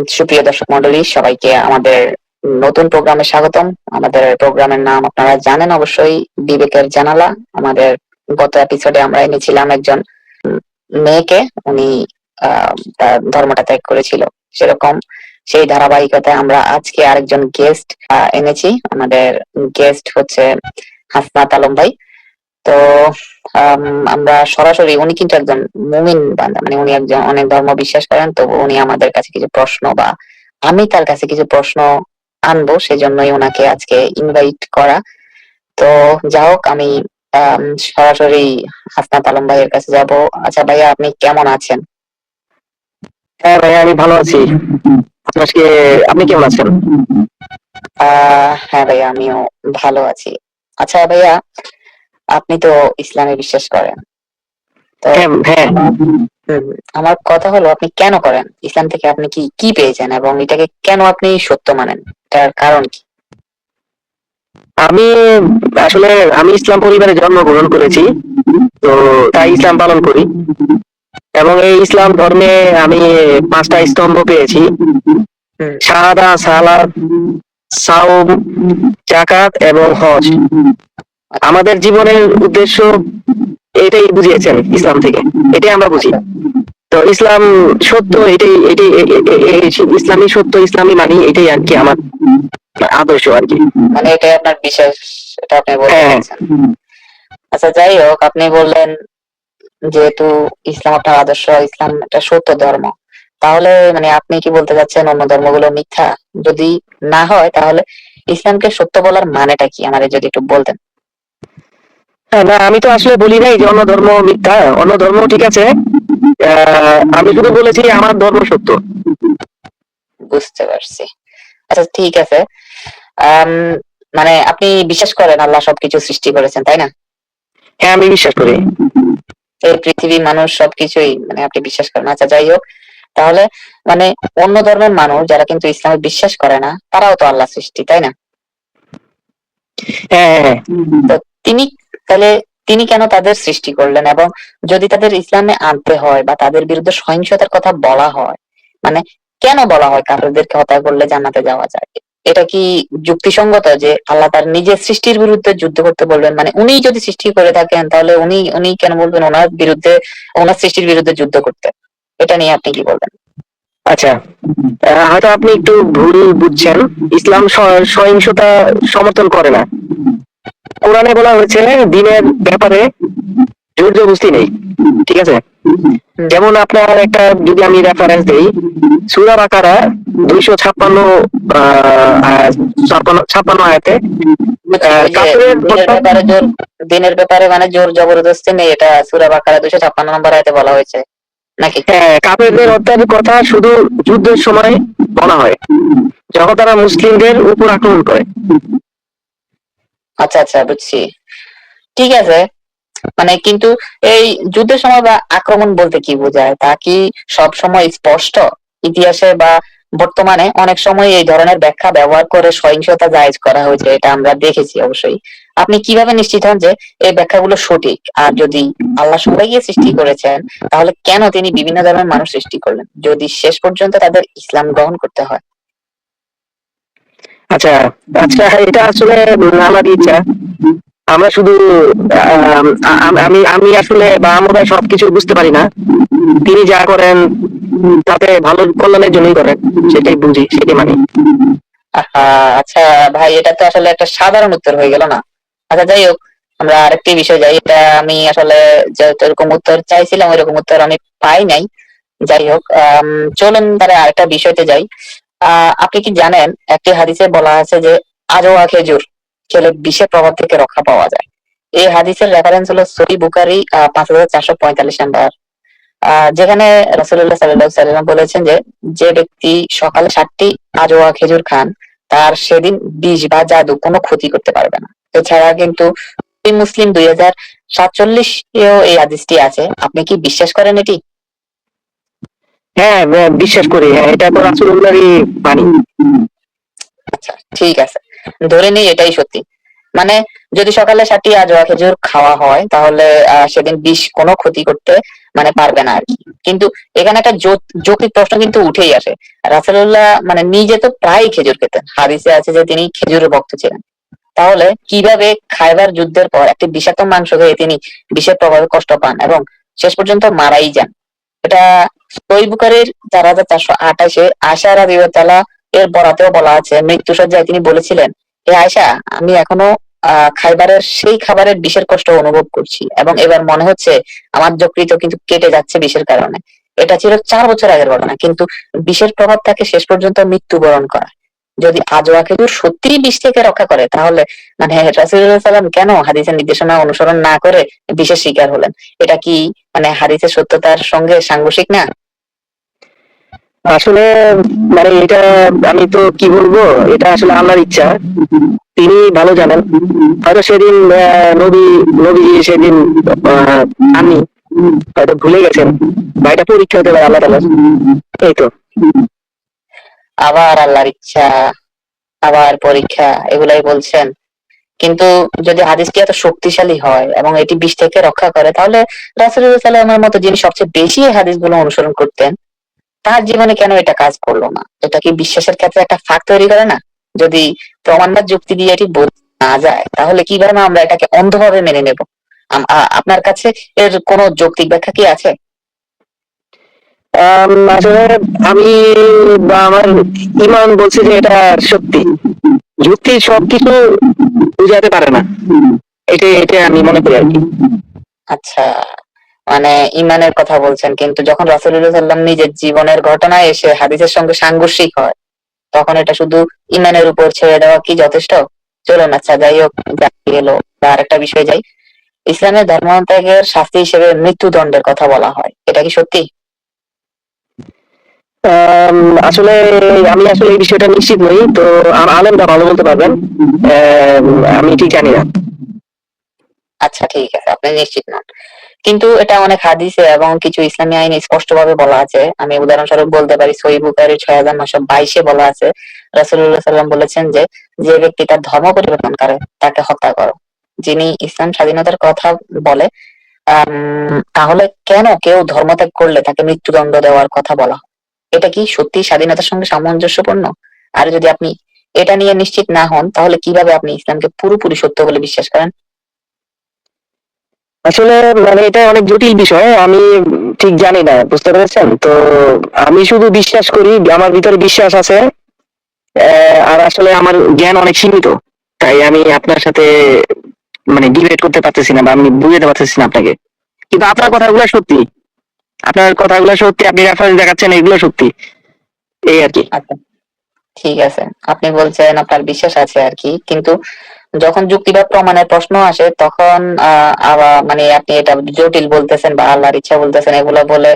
সুপ্রিয় দর্শক মন্ডলী সবাইকে আমাদের নতুন প্রোগ্রামে স্বাগতম। আমাদের প্রোগ্রামের নাম আপনারা জানেন অবশ্যই, বিবেকের জানালা। আমাদের গত এপিসোডে আমরা এনেছিলাম একজন মেয়েকে, উনি তার ধর্মটা ত্যাগ করেছিল। সেরকম সেই ধারাবাহিকতায় আমরা আজকে আরেকজন গেস্ট এনেছি। আমাদের গেস্ট হচ্ছে হাসনাত আলম ভাই। তো আম, আমরা সরাসরি উনি কিন্তু একজন মুমিন বান্দা। মানে উনি একজন অনেক ধর্ম বিশ্বাস করেন তো উনি আমাদের কাছে কিছু প্রশ্ন বা আমি তার কাছে কিছু প্রশ্ন আনব সেজন্যই ওনাকে আজকে ইনভাইট করা। তো যা হোক আমি সরাসরি হাসনাত আলম ভাইয়ের কাছে যাব। আচ্ছা ভাইয়া আপনি কেমন আছেন? হ্যাঁ ভাইয়া আমি ভালো আছি। আজকে আপনি কেমন আছেন? আহ হ্যাঁ ভাইয়া আমিও ভালো আছি। আচ্ছা ভাইয়া আপনি তো ইসলামে বিশ্বাস করেন। তো হ্যাঁ হ্যাঁ। আমার কথা হলো আপনি কেন করেন? ইসলাম থেকে আপনি কি কি পেয়েছেন এবং এটাকে কেন আপনি সত্য মানেন? তার কারণ কি? আমি আসলে আমি ইসলাম পরিবারে জন্মগ্রহণ করেছি তো তাই ইসলাম পালন করি। এবং এই ইসলাম ধর্মে আমি পাঁচটা স্তম্ভ পেয়েছি। শাহাদা সালাদ সাওম জাকাত এবং হজ। আমাদের জীবনের উদ্দেশ্য এটাই বুঝিয়েছেন ইসলাম থেকে। এটাই আমরা বুঝি। তো ইসলাম সত্য এটাই এটাই ইসলামী সত্য ইসলামী মানি এটাই আর কি আমার আদর্শ আর কি। মানে এটাই আপনার বিশ্বাস এটা আপনি হ্যাঁ। আচ্ছা যাই হোক আপনি বললেন যেহেতু ইসলাম আপনার আদর্শ ইসলাম একটা সত্য ধর্ম। তাহলে মানে আপনি কি বলতে চাচ্ছেন অন্য ধর্মগুলো মিথ্যা? যদি না হয় তাহলে ইসলামকে সত্য বলার মানেটা কি? আমাদের যদি একটু বলতেন। না আমি তো আসলে বলি নাই যে অন্য ধর্ম মিথ্যা অন্য ধর্ম ঠিক আছে। আমি শুধু বলেছি আমার ধর্ম সত্য। বুঝতে পারছি। আচ্ছা ঠিক আছে। মানে আপনি বিশ্বাস করেন আল্লাহ সবকিছু সৃষ্টি করেছেন তাই না? হ্যাঁ আমি বিশ্বাস করি। এই পৃথিবী মানুষ সবকিছুই মানে আপনি বিশ্বাস করেন। আচ্ছা যাই হোক। তাহলে মানে অন্য ধর্মের মানুষ যারা কিন্তু ইসলামে বিশ্বাস করে না তারাও তো আল্লাহ সৃষ্টি তাই না? হ্যাঁ হ্যাঁ, তো তিনি তাহলে তিনি কেন তাদের সৃষ্টি করলেন? এবং যদি তাদের ইসলামে আনতে হয় বা তাদের বিরুদ্ধে সহিংসতার কথা বলা হয় মানে কেন বলা হয় কাফেরদেরকে হত্যা করলে জান্নাতে যাওয়া যায়? এটা কি যুক্তিসঙ্গত যে আল্লাহ তার নিজের সৃষ্টির বিরুদ্ধে যুদ্ধ করতে বলবেন? মানে উনি যদি সৃষ্টি করে থাকেন, তাহলে উনি উনি কেন বলবেন ওনার বিরুদ্ধে, ওনার সৃষ্টির বিরুদ্ধে যুদ্ধ করতে? এটা নিয়ে আপনি কি বলবেন? আচ্ছা হয়তো আপনি একটু ভুল বুঝছেন। ইসলাম সহিংসতা সমর্থন করে না। কোরআনে বলা হয়েছে দিনের ব্যাপারে জোর বুঝতে নেই ঠিক আছে? যেমন আপনার একটা যদি আমি রেফারেন্স দেই সুরা বাকারা দুইশো ছাপ্পান্ন ছাপ্পান্ন ছাপ্পান্ন আয়াতে দিনের ব্যাপারে দিনের ব্যাপারে মানে জোর জবরদস্তি নেই এটা সুরা বাকারা দুশো ছাপ্পান্ন নম্বর আয়তে বলা হয়েছে নাকি? হ্যাঁ কাফেরদের হত্যার কথা শুধু যুদ্ধের সময় বলা হয় যখন তারা মুসলিমদের উপর আক্রমণ করে। আচ্ছা আচ্ছা বুঝছি। ঠিক আছে। মানে কিন্তু এই যুদ্ধের সময় বা আক্রমণ বলতে কি বোঝায়? তা কি সব সময় স্পষ্ট? ইতিহাসে বা বর্তমানে অনেক সময় এই ধরনের ব্যাখ্যা ব্যবহার করে সহিংসতা জায়েজ করা হয়েছে, এটা আমরা দেখেছি অবশ্যই। আপনি কীভাবে নিশ্চিত হন যে এই ব্যাখ্যাগুলো সঠিক? আর যদি আল্লাহ সবাইকে সৃষ্টি করেছেন, তাহলে কেন তিনি বিভিন্ন ধরনের মানুষ সৃষ্টি করলেন? যদি শেষ পর্যন্ত তাদের ইসলাম গ্রহণ করতে হয়। আচ্ছা আচ্ছা এটা আসলে আমার ইচ্ছা। আমরা শুধু আম, আম- আসলে বা আমরা সবকিছু বুঝতে পারি না। তিনি যা করেন তাতে ভালো কল্যাণের জন্যই করেন। সেটাই বুঝি সেটাই মানি। আচ্ছা ভাই এটা তো আসলে একটা সাধারণ উত্তর হয়ে গেল না। আচ্ছা যাই হোক আমরা আরেকটি বিষয় যাই। এটা আমি আসলে যেহেতু এরকম উত্তর চাইছিলাম ওইরকম উত্তর আমি পাই নাই। যাই হোক চলুন তাহলে আরেকটা বিষয়তে যাই। আপনি কি জানেন, একটি হাদিসে বলা আছে যে, আজোয়া খেজুর খেলে বিষের প্রভাব থেকে রক্ষা পাওয়া যায়। এই হাদিসের রেফারেন্স হলো সহি বুকারি পাঁচ হাজার চারশো পঁয়তাল্লিশ নাম্বার। যেখানে রাসুল্লাহ সাল্লাহ সাল্লাম বলেছেন যে যে ব্যক্তি সকালে সাতটি আজোয়া খেজুর খান, তার সেদিন বিষ বা জাদু কোনো ক্ষতি করতে পারবে না। এছাড়া কিন্তু মুসলিম দুই হাজার সাতচল্লিশ এই হাদিসটি আছে। আপনি কি বিশ্বাস করেন এটি? হ্যাঁ হ্যাঁ, বিশ্বাস করি হ্যাঁ এটা তো রাসুল্লাহরই বাণী। আচ্ছা ঠিক আছে। ধরে নেই এটাই সত্যি। মানে যদি সকালে সাতটি আজোয়া খেজুর খাওয়া হয় তাহলে সেদিন বিষ কোনো ক্ষতি করতে মানে পারবে না আর কি। কিন্তু এখানে একটা যৌক্তিক প্রশ্ন কিন্তু উঠেই আসে। রাসেলুল্লাহ মানে নিজে তো প্রায় খেজুর খেতেন। হাদিসে আছে যে তিনি খেজুরের ভক্ত ছিলেন। তাহলে কীভাবে খাইবার যুদ্ধের পর একটি বিষাক্ত মাংস খেয়ে তিনি বিষের প্রভাবে কষ্ট পান এবং শেষ পর্যন্ত মারাই যান? এটা সহিহ বুখারীর চার চারশো আঠাশে আশা রাদিয়াল্লাহু এর বরাতেও বলা আছে মৃত্যুসজ্জায় তিনি বলেছিলেন, হে আয়সা আমি এখনও খাইবারের, সেই খাবারের বিষের কষ্ট অনুভব করছি এবং এবার মনে হচ্ছে আমার যকৃত কিন্তু কেটে যাচ্ছে বিষের কারণে। এটা ছিল চার বছর আগের ঘটনা, কিন্তু বিষের প্রভাব তাকে শেষ পর্যন্ত মৃত্যুবরণ করা যদি আজোয়া খেজুর সত্যিই বিষ থেকে রক্ষা করে, তাহলে মানে সাল্লাম কেন হাদিসের নির্দেশনা অনুসরণ না করে বিষের শিকার হলেন? এটা কি মানে হাদিসের সত্যতার সঙ্গে সাংঘর্ষিক না? আসলে মানে এটা আমি তো কি বলব, এটা আসলে আল্লাহর ইচ্ছা। তিনি ভালো জানেন। হয়তো সেদিন নবী নবী সেদিন আমি হয়তো ভুলে গেছেন, বা এটা পরীক্ষা হতে পারে, আল্লাহ তাআলার এই তো। আবার আল্লাহর ইচ্ছা, আবার পরীক্ষা, এগুলাই বলছেন। কিন্তু যদি হাদিসটি এত শক্তিশালী হয় এবং এটি বিষ থেকে রক্ষা করে, তাহলে রাসুল্লাহ সাল্লামের মতো যিনি সবচেয়ে বেশি হাদিসগুলো অনুসরণ করতেন তার জীবনে কেন এটা কাজ করল না? এটা কি বিশ্বাসের ক্ষেত্রে একটা ফাঁক তৈরি করে না? যদি প্রমাণ বা যুক্তি দিয়ে এটি বোঝা না যায় তাহলে কীভাবে আমরা এটাকে অন্ধভাবে মেনে নেব? আপনার কাছে এর কোনো যৌক্তিক ব্যাখ্যা কি আছে? আম, আসলে আমি বা আমার ইমান বলছে যে এটা সত্যি। যুক্তি সবকিছু বুঝাতে পারে না। এটা এটা আমি মনে করি আর কি। আচ্ছা। মানে ইমানের কথা বলছেন কিন্তু যখন রাসুল্লাহ সাল্লাম নিজের জীবনের ঘটনায় এসে হাদিসের সঙ্গে সাংঘর্ষিক হয় তখন এটা শুধু ইমানের উপর ছেড়ে দেওয়া কি যথেষ্ট? চলুন আচ্ছা যাই হোক গেল আর একটা বিষয় যাই। ইসলামের ধর্মত্যাগের শাস্তি হিসেবে মৃত্যুদণ্ডের কথা বলা হয় এটা কি সত্যি? আসলে আমি আসলে এই বিষয়টা নিশ্চিত নই তো আলেমরা ভালো বলতে পারবেন। আমি ঠিক জানি না। আচ্ছা ঠিক আছে আপনি নিশ্চিত নন। কিন্তু এটা অনেক হাদিসে এবং কিছু ইসলামী আইনে স্পষ্টভাবে বলা আছে। আমি উদাহরণস্বরূপ বলতে পারি সহি বুখারী ছয় হাজার নশো বাইশে বলা আছে। রাসুল্লাহ সাল্লাম বলেছেন যে যে ব্যক্তি তার ধর্ম পরিবর্তন করে, তাকে হত্যা করো। যিনি ইসলাম স্বাধীনতার কথা বলে তাহলে কেন কেউ ধর্মত্যাগ করলে তাকে মৃত্যুদণ্ড দেওয়ার কথা বলা? এটা কি সত্যি স্বাধীনতার সঙ্গে সামঞ্জস্যপূর্ণ? আর যদি আপনি এটা নিয়ে নিশ্চিত না হন, তাহলে কীভাবে আপনি ইসলামকে পুরোপুরি সত্য বলে বিশ্বাস করেন? আসলে মানে এটা অনেক জটিল বিষয়, আমি ঠিক জানি না, বুঝতে পেরেছেন? তো আমি শুধু বিশ্বাস করি, আমার ভিতরে বিশ্বাস আছে আর আসলে আমার জ্ঞান অনেক সীমিত, তাই আমি আপনার সাথে মানে ডিবেট করতে পারতেছি না বা আমি বুঝাতে পারতেছি না আপনাকে। কিন্তু আপনার কথাগুলো সত্যি। আপনার কথাগুলো সত্যি, আপনি রেফারেন্স দেখাচ্ছেন, এগুলো সত্যি। এই আর কি। আচ্ছা ঠিক আছে। আপনি বলছেন আপনার বিশ্বাস আছে আর কি, কিন্তু যখন যুক্তি বা প্রমাণের প্রশ্ন আসে তখন আবার মানে আপনি এটা জটিল বলতেছেন বা আল্লাহর ইচ্ছা বলতেছেন এগুলো বলে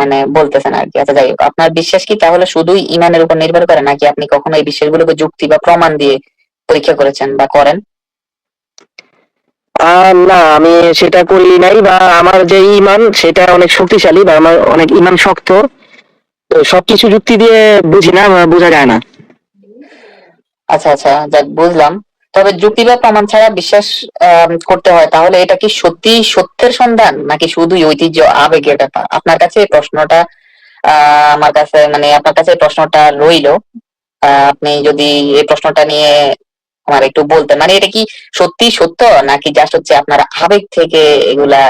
মানে বলতেছেন আর কি আচ্ছা যাই হোক আপনার বিশ্বাস কি তাহলে শুধুই ইমানের উপর নির্ভর করে নাকি আপনি কখনো এই বিশ্বাসগুলোকে যুক্তি বা প্রমাণ দিয়ে পরীক্ষা করেছেন বা করেন? না আমি সেটা করি নাই বা আমার যে ইমান সেটা অনেক শক্তিশালী বা আমার অনেক ইমান শক্ত। সবকিছু যুক্তি দিয়ে বুঝি না বোঝা যায় না। আচ্ছা আচ্ছা যাক বুঝলাম। তবে যুক্তি বা প্রমাণ ছাড়া বিশ্বাস করতে হয়। তাহলে এটা কি সত্যি সত্যের সন্ধান? নাকি শুধুই ঐতিহ্য আবেগের ব্যাপার? আপনার কাছে এই প্রশ্নটা আমার কাছে মানে আপনার কাছে এই প্রশ্নটা রইল। আপনি যদি এই প্রশ্নটা নিয়ে আমার একটু বলতেন। মানে এটা কি সত্যি সত্য? নাকি জাস্ট হচ্ছে আপনার আবেগ থেকে এগুলা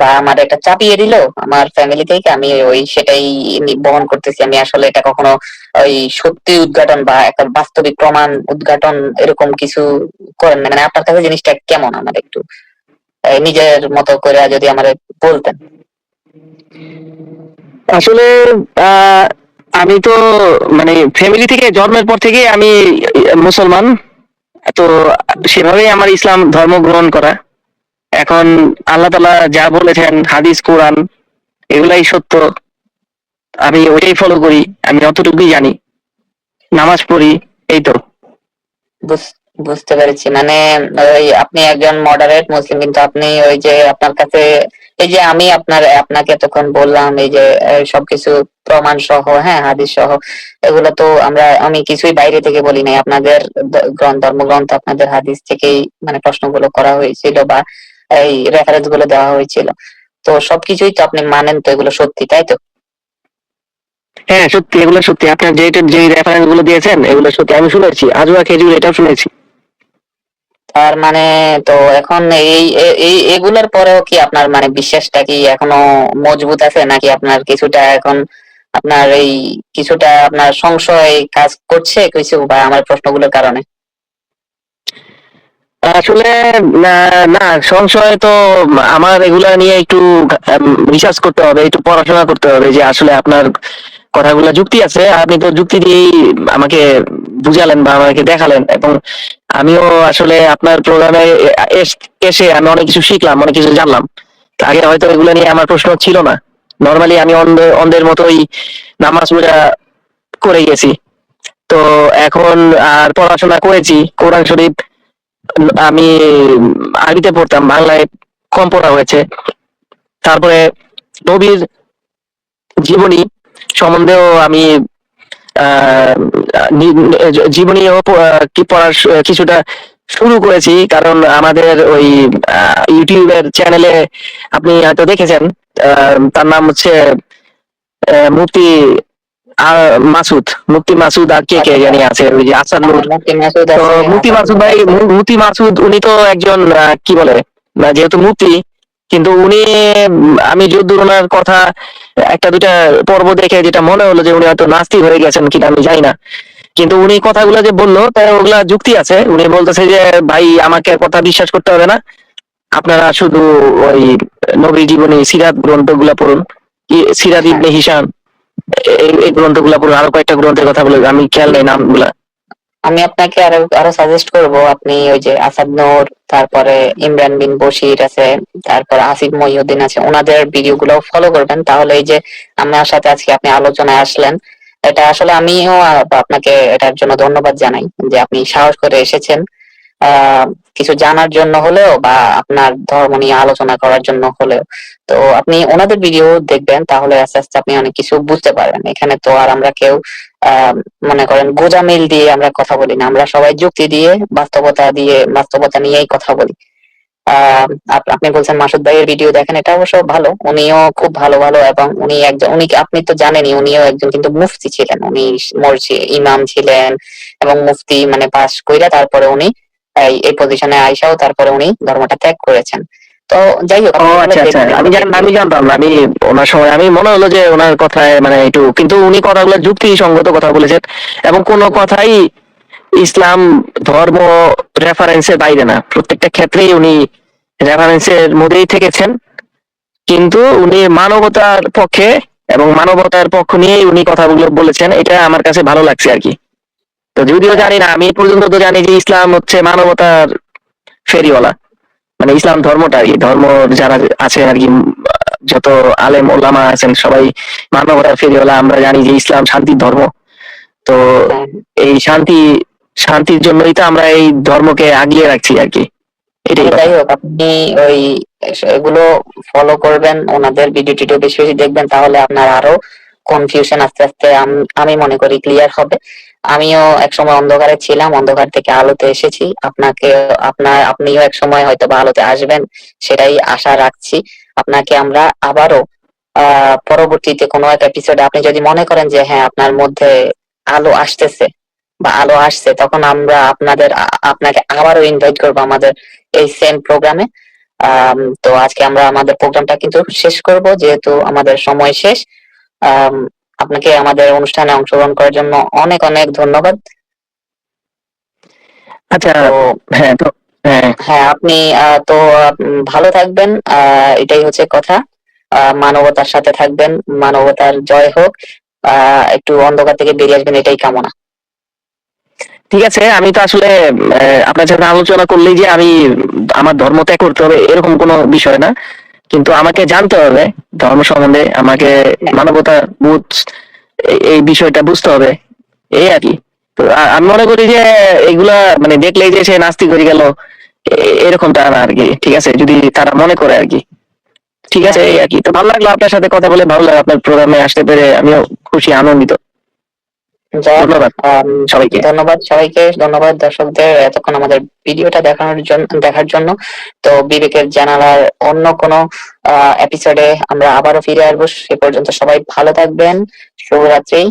বা আমার এটা চাপিয়ে দিল আমার ফ্যামিলি থেকে, আমি ওই সেটাই বহন করতেছি। আমি আসলে এটা কখনো ওই সত্যি উদ্ঘাটন বা একটা বাস্তবিক প্রমাণ উদ্ঘাটন এরকম কিছু করেন না। মানে আপনার কাছে জিনিসটা কেমন আমার একটু? নিজের মতো করে যদি আমার বলতেন। আসলে আমি তো মানে ফ্যামিলি থেকে, জন্মের পর থেকে আমি মুসলমান। তো সেভাবেই আমার ইসলাম ধর্ম গ্রহণ করা। এখন আল্লাহ তালা যা বলেছেন, হাদিস, কোরআন, এগুলাই সত্য। আমি ওইটাই ফলো করি, আমি অতটুকুই জানি। নামাজ পড়ি, এই তো। বুঝ- বুঝতে পেরেছি। মানে ওই আপনি একজন মডারেট মুসলিম কিন্তু আপনি ওই যে আপনার কাছে, এই যে আমি আপনার, আপনাকে এতক্ষণ বললাম, এই যে সবকিছু প্রমাণ সহ হ্যাঁ হাদিস সহ, এগুলো তো আমরা, আমি কিছুই বাইরে থেকে বলি নাই। আপনাদের গ্রন্থ, ধর্মগ্রন্থ, আপনাদের হাদিস থেকেই মানে প্রশ্নগুলো করা হয়েছিল বা এই রেফারেন্সগুলো দেওয়া হয়েছিল। তো সবকিছুই তো আপনি মানেন তো এগুলো সত্যি তাই তো? হ্যাঁ সত্যি এগুলো সত্যি। আপনার যে যে রেফারেন্সগুলো দিয়েছেন এগুলো সত্যি। আমি শুনেছি আজুয়া খেজুর এটাও শুনেছি। তার মানে তো এখন এই এই এগুলোর পরেও কি আপনার মানে বিশ্বাসটা কি এখনও মজবুত আছে? নাকি আপনার কিছুটা এখন আপনার এই কিছুটা আপনার সংশয় কাজ করছে কিছু বা আমার প্রশ্নগুলোর কারণে? আসলে, না সংশয় তো আমার এগুলা নিয়ে একটু রিসার্চ করতে হবে, একটু পড়াশোনা করতে হবে যে আসলে আপনার কথাগুলো যুক্তি আছে, আপনি তো যুক্তি দিয়েই আমাকে বুঝালেন বা আমাকে দেখালেন এবং আমিও আসলে আপনার প্রোগ্রামে এসে আমি অনেক কিছু শিখলাম, অনেক কিছু জানলাম। আগে হয়তো এগুলো নিয়ে আমার প্রশ্ন ছিল না। নর্মালি আমি অন্ধ, অন্ধের মতোই নামাজ রোজা করে গেছি। তো এখন আর পড়াশোনা করেছি, কোরআন শরীফ আমি আরবিতে পড়তাম, বাংলায় কম পড়া হয়েছে। তারপরে নবীর জীবনী সম্বন্ধেও আমি জীবনীও কি পড়ার কিছুটা শুরু করেছি, কারণ আমাদের ওই ইউটিউবের চ্যানেলে আপনি হয়তো দেখেছেন তার নাম হচ্ছে মুফতি আর মাসুদ মুফতি মাসুদ আর কে কে জানি আছে? ওই যে আসাদ নূর। মাসুদ তো আছে, মাসুদ ভাই মু- মুফতি মাসুদ উনি তো একজন কি বলে যেহেতু মুফতি কিন্তু উনি আমি যদ্দূর ওনার কথা একটা দুইটা পর্ব দেখে যেটা মনে হলো যে উনি হয়তো নাস্তিক হয়ে গেছেন কিনা আমি জানি না। কিন্তু উনি কথাগুলো যে বলল তাই ওগুলা যুক্তি আছে। উনি বলতেছে যে ভাই আমাকে কথা বিশ্বাস করতে হবে না। আপনারা শুধু ওই নবী জীবনী সিরাত গ্রন্থগুলা পড়ুন। সিরাত ইবনে হিসাম এই গ্রন্থগুলা পড়ুন আরও কয়েকটা গ্রন্থের কথা বলে, আমি খেয়াল নেই নামগুলা। আমি আপনাকে আরও আরও সাজেস্ট করব, আপনি ওই যে আসাদ নূর, তারপরে ইমরান বিন বশির আছে, তারপর আসিফ মহিউদ্দিন আছে, ওনাদের ভিডিও গুলো ফলো করবেন। তাহলে এই যে আমার সাথে আজকে আপনি আলোচনায় আসলেন, এটা আসলে আমিও আপনাকে এটার জন্য ধন্যবাদ জানাই যে আপনি সাহস করে এসেছেন। কিছু জানার জন্য হলেও বা আপনার ধর্ম নিয়ে আলোচনা করার জন্য হলেও। তো আপনি ওনাদের ভিডিও দেখবেন, তাহলে আস্তে আস্তে আপনি অনেক কিছু বুঝতে পারবেন। এখানে তো আর আমরা কেউ মনে করেন গোজামিল দিয়ে আমরা কথা বলি না। আমরা সবাই যুক্তি দিয়ে, বাস্তবতা দিয়ে, বাস্তবতা নিয়েই কথা বলি। আপনি বলছেন মাসুদ ভাইয়ের ভিডিও দেখেন, এটা অবশ্য ভালো। উনিও খুব ভালো ভালো এবং উনি একজন, উনি আপনি তো জানেনই, উনিও একজন কিন্তু মুফতি ছিলেন। উনি মর্জি ইমাম ছিলেন এবং মুফতি মানে পাস কইরা তারপরে উনি এই এই পজিশনে আইসাও তারপরে উনি ধর্মটা ত্যাগ করেছেন। তো যাই হোক আচ্ছা আচ্ছা। আমি জান আমি জানতাম আমি ওনার সময় আমি মনে হলো যে ওনার কথায় মানে একটু কিন্তু উনি কথাগুলো যুক্তিসঙ্গত কথা বলেছেন এবং কোনো কথাই ইসলাম ধর্ম রেফারেন্সের বাইরে না। প্রত্যেকটা ক্ষেত্রেই উনি রেফারেন্সের মধ্যেই থেকেছেন। কিন্তু উনি মানবতার পক্ষে এবং মানবতার পক্ষ নিয়েই উনি কথাগুলো বলেছেন এটা আমার কাছে ভালো লাগছে আর কি। তো যদিও জানি না, আমি পর্যন্ত তো জানি যে ইসলাম হচ্ছে মানবতার ফেরিওয়ালা। মানে ইসলাম ধর্মটা কি ধর্ম যারা আছে আর কি, যত আলেম, ওলামা আছেন, সবাই মানবতার ফেরিওয়ালা। আমরা জানি যে ইসলাম শান্তির ধর্ম। তো। এই শান্তি, শান্তির জন্যই তো আমরা এই ধর্মকে আগিয়ে রাখছি আর কি। এটাই যাই হোক, আপনি ওই এগুলো ফলো করবেন, ওনাদের ভিডিও টিডিও বেশি বেশি দেখবেন, তাহলে আপনার আরও কনফিউশন আস্তে আস্তে আমি মনে করি ক্লিয়ার হবে। আমিও এক সময় অন্ধকারে ছিলাম, অন্ধকার থেকে আলোতে এসেছি। আপনাকে, আপনার, আপনিও এক সময় হয়তো বা আলোতে আসবেন, সেটাই আশা রাখছি। আপনাকে আমরা আবারও পরবর্তীতে কোনো এক এপিসোডে আপনি যদি মনে করেন যে হ্যাঁ আপনার মধ্যে আলো আসতেছে বা আলো আসছে, তখন আমরা আপনাদের আপনাকে আবারও ইনভাইট করব আমাদের এই সেম প্রোগ্রামে তো আজকে আমরা আমাদের প্রোগ্রামটা কিন্তু শেষ করব, যেহেতু আমাদের সময় শেষ। আপনাকে আমাদের অনুষ্ঠানে অংশগ্রহণ করার জন্য অনেক অনেক ধন্যবাদ। আচ্ছা হ্যাঁ তো হ্যাঁ। হ্যাঁ আপনি তো ভালো থাকবেন। আহ, এটাই হচ্ছে কথা। মানবতার সাথে থাকবেন মানবতার জয় হোক। আহ, একটু অন্ধকার থেকে বেরিয়ে আসবেন এটাই কামনা। ঠিক আছে আমি তো আসলে আপনার সাথে আলোচনা করলেই যে আমি আমার ধর্ম ত্যাগ করতে হবে এরকম কোনো বিষয় না। কিন্তু আমাকে জানতে হবে, ধর্ম সম্বন্ধে আমাকে মানবতা বোধ এই- বিষয়টা বুঝতে হবে, এই আর কি। আমি মনে করি যে এগুলা মানে দেখলেই যে সে নাস্তিক হয়ে গেল এরকমটা না আর কি, ঠিক আছে, যদি তারা মনে করে আর কি। ঠিক আছে, এই আর কি। তো ভালো লাগল আপনার সাথে কথা বলে, ভালো লাগে আপনার প্রোগ্রামে আসতে পেরে, আমিও খুশি, আনন্দিত। ধন্যবাদ সবাইকে। ধন্যবাদ সবাইকে ধন্যবাদ দর্শকদের এতক্ষণ আমাদের ভিডিওটা দেখানোর জন্য দেখার জন্য। তো বিবেকের জানালার অন্য কোনো এপিসোডে আমরা আবারও ফিরে আসব। সে পর্যন্ত সবাই ভালো থাকবেন। শুভরাত্রি।